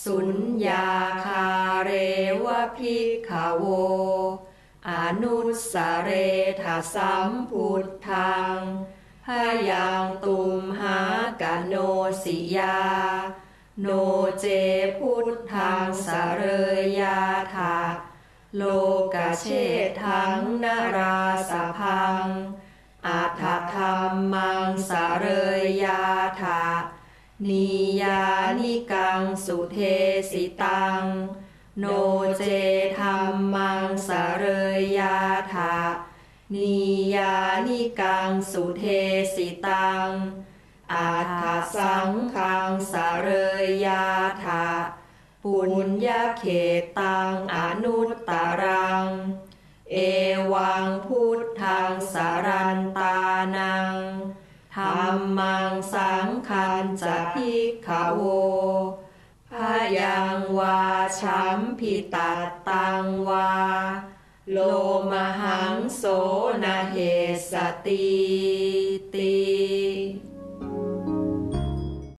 สุญญาคาเรวะพิกขโว อนุสเรทาสัมพุทธังพยังตุมหากโนสิยา โนเจพุทธังสเรยาถาโลกเชทังนาราสพัง นิยานิกังสุเทสิตัง โนเจธรรมังสเรยาถานิยานิกังสุเทสิตัง อาถาสังขังสเรยาถาปุญญาเขตังอนุตตรัง เอวังพุทธังสารันตานัง ธรรมังสังคันจะพิกขโวพยังวาชัมพิตัตตังวา โลมหังโสนเหสติติ